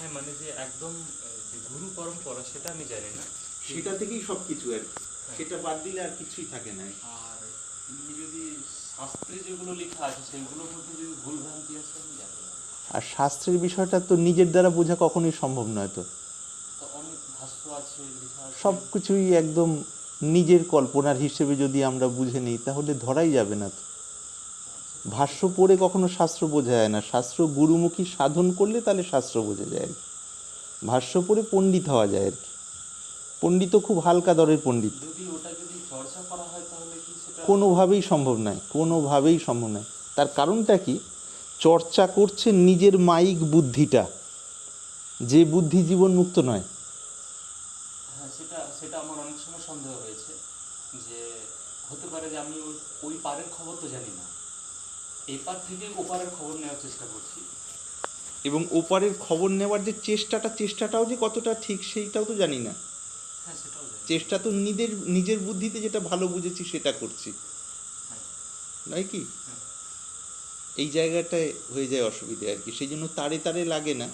হ্যাঁ মানে যে একদম যে গুরু পরম্পরা সেটা আমি জানি না। সেটা থেকেই সব কিছু আর কি। সেটা বাদ দিলে আর কিছুই থাকে না। আর এমনি যদি শাস্ত্রে যেগুলো লেখা আছে সেগুলোর মধ্যে যদি ভুল ভ্রান্তি আছে আমি জানি না। আর শাস্ত্রের বিষয়টা তো নিজের দ্বারা বোঝা কখনোই সম্ভব নয় তো। সব কিছুই একদম নিজের কল্পনার হিসেবে যদি আমরা বুঝে নিই তাহলে ধরাই যাবে না তো। ভাষ্য পড়ে কখনো শাস্ত্র বোঝা যায় না। শাস্ত্র গুরুমুখী সাধন করলে তাহলে শাস্ত্র বোঝা যায় আর কি। ভাষ্য পড়ে পণ্ডিত হওয়া যায় আর কি। পণ্ডিত খুব হালকা দরের পণ্ডিত। কোনোভাবেই সম্ভব নয় কোনোভাবেই সম্ভব নয়। তার কারণটা কি? চর্চা করছে নিজের মাইক বুদ্ধিটা। যে বুদ্ধি জীবন মুক্ত নয়। হ্যাঁ সেটা সেটা আমার অনেক সময় সন্দেহ হয়েছে যে হতে পারে যে আমি ওই ওই পারের খবর তো জানি না। এই থেকে ওপারের খবর নেওয়ার চেষ্টা করছি। এবং ওপারের খবর নেওয়ার যে চেষ্টাটা চেষ্টাটাও যে কতটা ঠিক সেইটাও তো জানি না। হ্যাঁ চেষ্টা তো নিজের নিজের বুদ্ধিতে যেটা ভালো বুঝেছি সেটা করছি। হ্যাঁ। নয় কি? হ্যাঁ। এই জায়গাটায় হয়ে যায় অসুবিধে আর কি। সেই জন্য তারে তারে লাগে না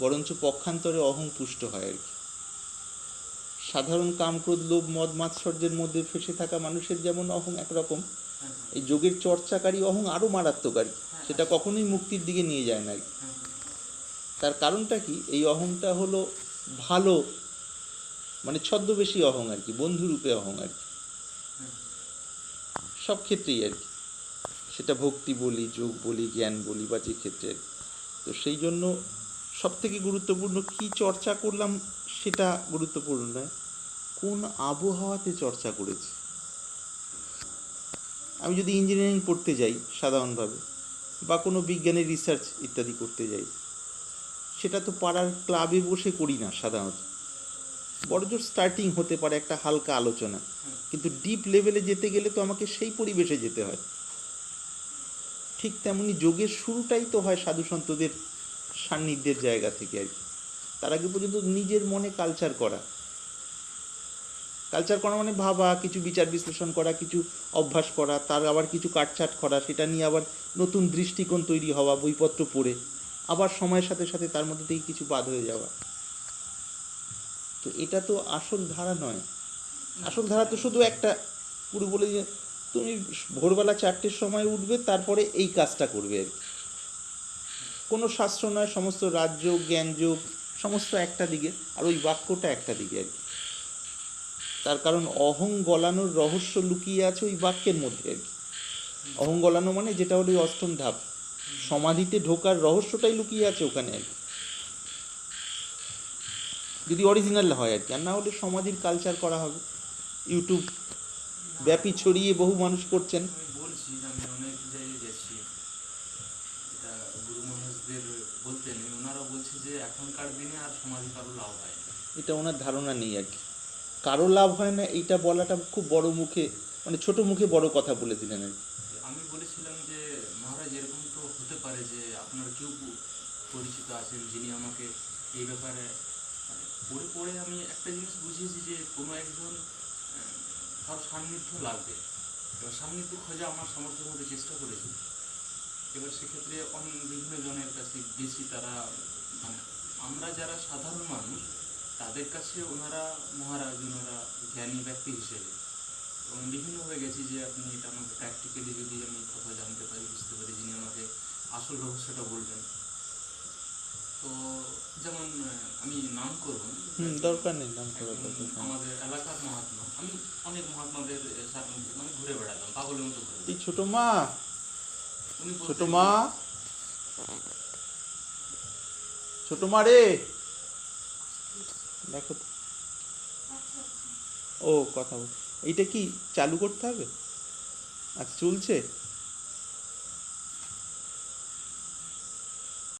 বরঞ্চ পক্ষান্তরে অহং পুষ্ট হয় আর কি। সাধারণ কাম ক্রোধ লোভ মদ মাৎসর্যের মধ্যে ফেসে থাকা মানুষের যেমন অহং একরকম এই যোগের চর্চাকারী অহং আরও মারাত্মক আর কি হ্যাঁ, সেটা কখনোই মুক্তির দিকে নিয়ে যায় না আর কি। হ্যাঁ। তার কারণটা কি? এই অহংটা হলো ভালো মানে ছদ্মবেশী অহং আর কি বন্ধুরূপে অহং আর কি। সব ক্ষেত্রেই আর কি। সেটা ভক্তি বলি যোগ বলি জ্ঞান বলি বা যে ক্ষেত্রে তো সেই জন্য সব থেকে গুরুত্বপূর্ণ কি চর্চা করলাম সেটা গুরুত্বপূর্ণ নয়। কোন আবহাওয়াতে চর্চা করেছি? আমি যদি ইঞ্জিনিয়ারিং পড়তে যাই সাধারণভাবে বা কোনো বিজ্ঞানের রিসার্চ ইত্যাদি করতে যাই, সেটা তো পাড়ার ক্লাবে বসে করি না সাধারণত। বড়জোর স্টার্টিং হতে পারে একটা হালকা আলোচনা। কিন্তু ডিপ লেভেলে যেতে গেলে তো আমাকে সেই পরিবেশে যেতে হয়। ঠিক তেমনি যোগের শুরুটাই তো হয় সাধু সন্তদের সান্নিধ্যের জায়গা থেকে আর কি। তার আগে পর্যন্ত নিজের মনে কালচার করা। কালচার করা মানে ভাবা, কিছু বিচার বিশ্লেষণ করা, কিছু অভ্যাস করা, তার আবার কিছু কাটছাট করা, সেটা নিয়ে আবার নতুন দৃষ্টিকোণ তৈরি হওয়া, বইপত্র পড়ে, আবার সময়ের সাথে সাথে তার মধ্যে থেকে কিছু বাদ হয়ে যাওয়া। তো এটা তো আসল ধারা নয়। আসল ধারা তো শুধু একটা, পুরো বলে যে তুমি ভোরবেলা চারটের সময় উঠবে, তারপরে এই কাজটা করবে আর কি। কোনো শাস্ত্র নয়, সমস্ত রাজ্য, জ্ঞানযোগ, সমস্ত একটা দিকে, আর ওই বাক্যটা একটা দিকে আর কি। তার কারণ অহং গলানোর রহস্য লুকিয়ে আছে ওই বাক্যের মধ্যে আর কি। অহং গলানো মানে যেটা হলো অষ্টম ধাপ। সমাধিতে ঢোকার রহস্যটাই লুকিয়ে আছে ওখানে আর কি। যদি অরিজিনাল হয় আর কি আর না হলে সমাধির কালচার করা হবে। ইউটিউব ব্যাপী ছড়িয়ে বহু মানুষ করছেন। বলছি আমি অনেক জায়গায় গেছি। এটা গুরু মহারাজদের বলতে ওনারা বলছে যে এখনকার দিনে আর সমাধি কারও লাভ হয় এটা ওনার ধারণা নেই আর কি। কারও লাভ হয় না, এইটা বলাটা খুব বড় মুখে মানে ছোট মুখে বড় কথা বলে দিলেন আর আমি বলেছিলাম যে, মহারাজ, এরকম তো হতে পারে যে, আপনার কেউ পরিচিত আছেন যিনি আমাকে এই ব্যাপারে মানে পড়ে পড়ে আমি একটা জিনিস বুঝিয়েছি যে, কোনো একজন কারও সান্নিধ্য লাগবে। এবার সান্নিধ্য খোঁজা আমার সামর্থ্যের মধ্যে চেষ্টা করেছি। এবার সেক্ষেত্রে অন্য বিভিন্ন জনের কাছে গেছি তারা মানে আমরা যারা সাধারণ মানুষ তাদের কাছে ওনারা মহারাজ ওনারা জ্ঞানী ব্যক্তি হিসেবে। এবং বিভিন্নভাবে গেছি যে আপনি এটা আমাকে প্র্যাকটিক্যালি যদি আমি কথা জানতে পারি বুঝতে পারি যিনি আমাকে আসল রহস্যটা বলবেন। তো যেমন আমি নাম করব দরকার নেই নাম করার। আমাদের এলাকার মহাত্মা আমি অনেক মহাত্মাদের সাথে মানে ঘুরে বেড়াতাম পাগলের মতো ঘুরে এই ছোট মা! ছোট মা! ছোট মা রে! দেখো তো। ও কথা বল। এইটা কি চালু করতে হবে? আচ্ছা চলছে?